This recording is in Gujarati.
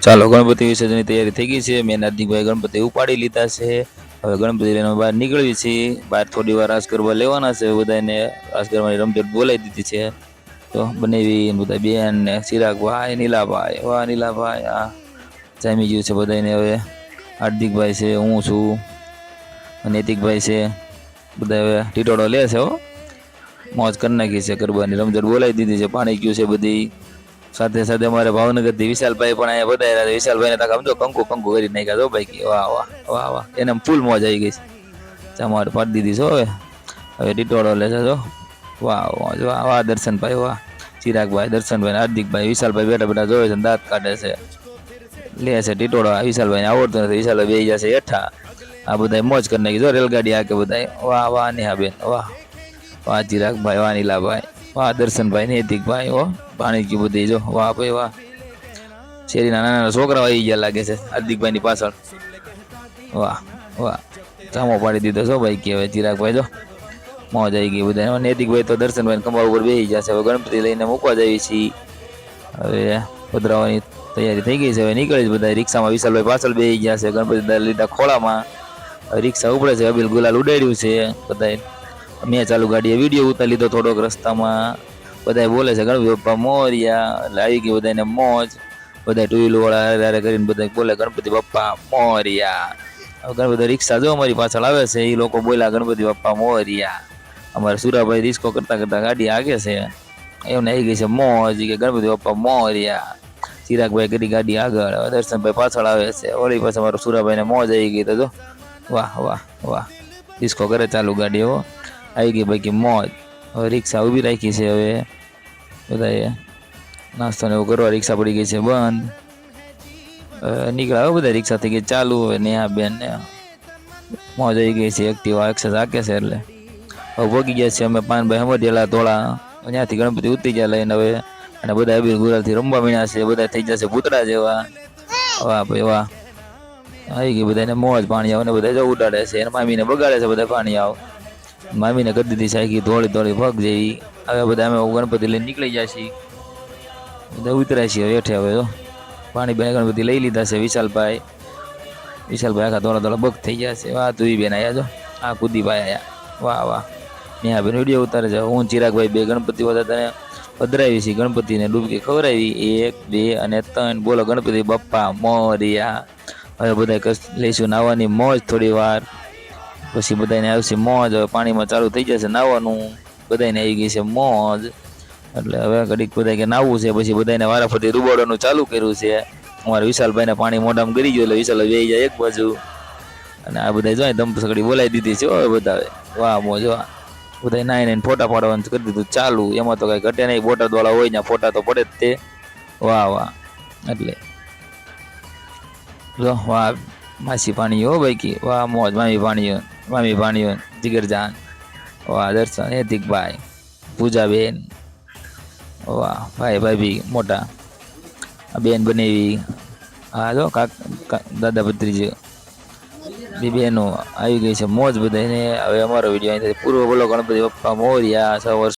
ચાલો, ગણપતિ વિસર્જનની તૈયારી થઈ ગઈ છે. મેં હાર્દિકભાઈ ગણપતિ ઉપાડી લીધા છે. હવે ગણપતિ લઈને બહાર નીકળવી છે. બહાર થોડી વાર રાસ ગરબા લેવાના છે. બધાને રાસ ગરબાની રમઝટ બોલાવી દીધી છે. તો બનેવી બધા બેન ને ચિરાગભાઈ નીલાભાઈ, વાહ, નીલાભાઈ, આ જામી ગયું છે બધાને હવે હાર્દિકભાઈ છે, હું છું નૈતિકભાઈ છે. બધા હવે ટીટોડો લે છે હો. મોજ કરી નાખી છે ગરબાની રમઝટ બોલાવી દીધી છે. પાણી ગયું છે બધી. સાથે સાથે અમારે ભાવનગરથી વિશાલભાઈ પણ અહીંયા વધાર્યા છે. વિશાલભાઈને તક સમજો કંકુ કંકુ કરી નાખ્યા છો ભાઈ. વાહ વાહ વાહ વાહ. એને ફૂલ મોજ આવી ગઈ છે. અમારે પાડી દીધી છો હવે. હવે ડિટોળો લે છે જો. વાહ વાહ વાહ વાહ, દર્શનભાઈ, વાહ. ચિરાગભાઈ, દર્શનભાઈ હાર્દિકભાઈ, વિશાલભાઈ બેઠા બેઠા જોવે છે દાંત કાઢે છે. લે છે ટીટોળો વિશાલભાઈને આવડતું નથી. વિશાલભાઈ બેસી જશે હેઠા. આ બધા મોજ કરી નાખી જો રેલગાડી આ કે બધા વાહ વાહ, નેહાબેન, વાહ. વાહ, ચિરાગભાઈ, વાહ, નીલાભાઈ. વાહ, દર્શનભાઈ નૈતિકભાઈ ઓ પાણી બધી જો, વાહ ભાઈ, વાહ. શેરીના નાના નાના છોકરાઓ આવી ગયા લાગે છે, હાર્દિકભાઈની પાછળ. વાહ વાહ. ચામો પાડી દીધો છો ભાઈ કે ચિરાગભાઈ, જો. મોજ આવી ગઈ બધા નૈતિકભાઈ તો દર્શનભાઈ કમર ઉપર બેસી જશે હવે ગણપતિ લઈને મૂકવા જઈએ છીએ. હવે પધરાવાની તૈયારી થઈ ગઈ છે. હવે નીકળે છે બધા. રિક્ષામાં વિશાલભાઈ પાછળ બેસી ગયા છે. ગણપતિ લીધા ખોળામાં. રિક્ષા ઉપડે છે. અબિલ ગુલાલ ઉડાડ્યું છે. બધાએ મેં ચાલુ ગાડીએ વીડિયો ઉતારી લીધો થોડોક રસ્તામાં. બધા બોલે છે, ગણપતિ બાપ્પા મોર્યા. એટલે આવી ગઈ બધાને મોજ. બધા ટુ વ્હીલવાળા હારે કરીને બધા બોલે, ગણપતિ બાપ્પા મોર્યા. હવે ગણપતિ રિક્ષા જો અમારી પાછળ આવે છે એ લોકો બોલ્યા, ગણપતિ બાપ્પા મોર્યા. અમારે સુરાભાઈ રિસ્કો કરતા કરતા ગાડી આગે છે. એમને આવી ગઈ છે મોજ કે ગણપતિ બાપ્પા મોર્યા. ચિરાગભાઈ કરી ગાડી આગળ. દર્શનભાઈ પાછળ આવે છે. વળી પાછળ મારો સુરાભાઈને મોજ આવી ગઈ તો જો. વાહ વાહ વાહ. ડિસ્કો કરે ચાલુ ગાડી હો. આવી ગઈ બાકી મોજ. હવે રિક્ષા ઊભી રાખી છે હવે. બધાએ નાસ્તો ને એવું કરવા રિક્ષા પડી ગઈ છે બંધ. નીકળ્યા હવે બધા રિક્ષા થઈ ગઈ ચાલુ હવે નેહા બેન ને. મોજ આવી ગઈ છે, એક્ટિવા એક્સેસ આકે છે એટલે. હવે ભોગી ગયા છે અમે પાનભાઈ હમડિયેલા ધોળા. ત્યાંથી ગણપતિ ઉતરી ગયા લઈને હવે. અને બધા અબીર ગુલાલથી રમવા મીણ્યા છે, બધા થઈ જશે પૂતળા જેવા. વાહ ભાઈ વાહ. આવી ગઈ બધાને મોજ પાણી આવે ને બધા ઉડાડે છે, એને મામીને બગાડે છે બધા પાણી આવ મામીને કરી દીધી સાયકી ધોળી ધોળી પગ જેવી. હવે બધા અમે ગણપતિ લઈને નીકળી જાય છીએ. બધા ઉતરાય છીએ હેઠે હવે જો પાણી બેન ગણપતિ લઈ લીધા છે વિશાલભાઈ. વિશાલભાઈ આખા ધોળા ધોળા બગ થઈ ગયા છે. વાહ તું બેન આયા જો આ કુદીભાઈ આયા. વાહ વાહ. નેહા બેન વીડિયો ઉતારે છે. હું ચિરાગભાઈ બે ગણપતિ બધા તને પધરાવી છે ગણપતિને ડૂબકી ખવડાવી. એક, બે અને ત્રણ. બોલો ગણપતિ બપ્પા મોરિયા. હવે બધા લઈશું નાવાની મોજ થોડી વાર પછી બધાને આવશે મોજ, હવે પાણીમાં ચાલુ થઈ જશે નાવાનું. બધાને આવી ગઈ છે મોજ. એટલે હવે ઘડીક બધા કે નાવું છે, પછી બધાને વારાફરતી રૂબાડવાનું ચાલુ કર્યું છે. અમારે વિશાલભાઈને પાણી મોઢામાં ગરી ગયું એટલે વિશાલ બેસી જાય એક બાજુ. અને આ બધા જોઈએ દમ સગડી બોલાવી દીધી છે હવે બધા વાહ, મોજ, વાહ. બધા નાઈ નાઈને ફોટા પાડવાનું કરી દીધું ચાલુ. એમાં તો કઈ ઘટે નહીં બોટાદ વાળા હોય ને ફોટા તો પડે જ તે. વાહ વાહ. એટલે વાહ. માસી પાણી હો ભાઈ કી, વાહ, મોજ, મામી પાણીઓ મામી ભાણીઓ, જીગરજાન, વાહ, દર્શન હેતિકભાઈ પૂજાબેન, વાહ, ભાઈ ભાભી મોટા બેન બનેવી, હા, જો, કાક દાદા ભત્રીજી, બી બહેનો આવી ગઈ છે, મોજ બધાને હવે અમારો વીડિયો અહીં પૂર્વ બોલો ગણપતિ બપ્પા મોર્યા વર્ષ